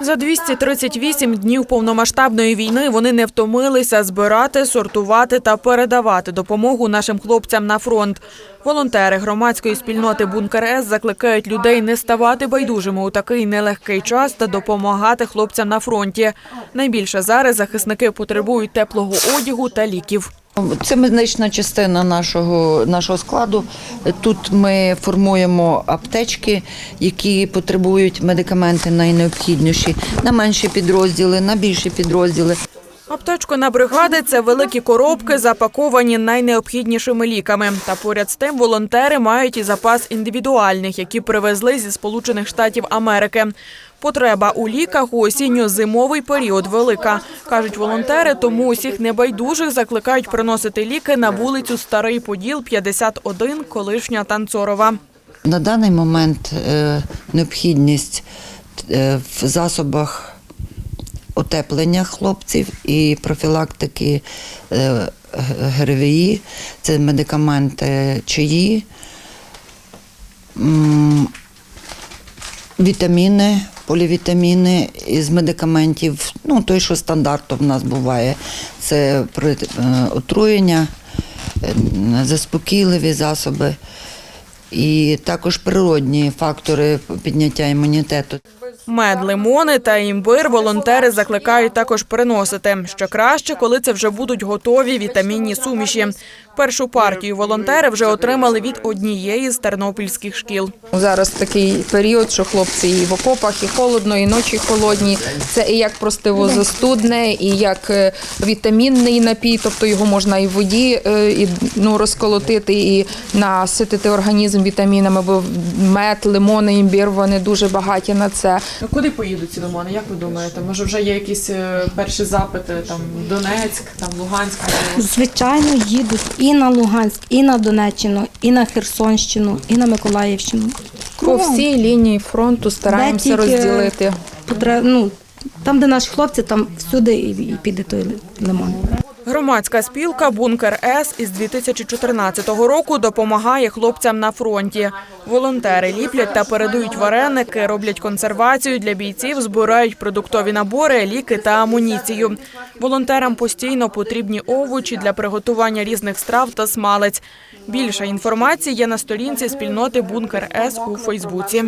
За 238 днів повномасштабної війни вони не втомилися збирати, сортувати та передавати допомогу нашим хлопцям на фронт. Волонтери громадської спільноти Бункер С закликають людей не ставати байдужими у такий нелегкий час та допомагати хлопцям на фронті. Найбільше зараз захисники потребують теплого одягу та ліків. Це медична частина нашого, нашого складу. Тут ми формуємо аптечки, які потребують медикаменти найнеобхідніші на менші підрозділи, на більші підрозділи. Аптечко на бригади це великі коробки, запаковані найнеобхіднішими ліками. Та поряд з тим волонтери мають і запас індивідуальних, які привезли зі Сполучених Штатів Америки. Потреба у ліках у осінньо-зимовий період велика, кажуть волонтери. Тому усіх небайдужих закликають приносити ліки на вулицю Старий Поділ, 51, колишня Танцорова. На даний момент е, необхідність е, в засобах утеплення хлопців і профілактики е, ГРВІ, це медикаменти чаї, вітаміни, полівітаміни із медикаментів, ну той, що стандартно в нас буває, це е, отруєння, е, заспокійливі засоби і також природні фактори підняття імунітету. Мед, лимони та імбир волонтери закликають також приносити. Ще краще, коли це вже будуть готові вітамінні суміші. Першу партію волонтери вже отримали від однієї з тернопільських шкіл. Зараз такий період, що хлопці і в окопах, і холодно, і ночі холодні. Це і як простивозастудне, і як е, вітамінний напій, тобто його можна і в воді е, і, ну, розколотити і наситити організм вітамінами, бо мед, лимони, імбір, вони дуже багаті на це. Куди поїдуть ці лимони? Як ви думаєте? Може, вже є якісь е, перші запити там Донецьк, там Луганськ? Звичайно, їдуть і на Луганськ, і на Донеччину, і на Херсонщину, і на Миколаївщину. По всій лінії фронту стараємося розділити. Потре- ну, там, де наші хлопці, там всюди і піде той лимон. Громадська спілка Бункер С із 2014 року допомагає хлопцям на фронті. Волонтери ліплять та передають вареники, роблять консервацію для бійців, збирають продуктові набори, ліки та амуніцію. Волонтерам постійно потрібні овочі для приготування різних страв та смалець. Більше інформації є на сторінці спільноти Бункер С у Фейсбуці.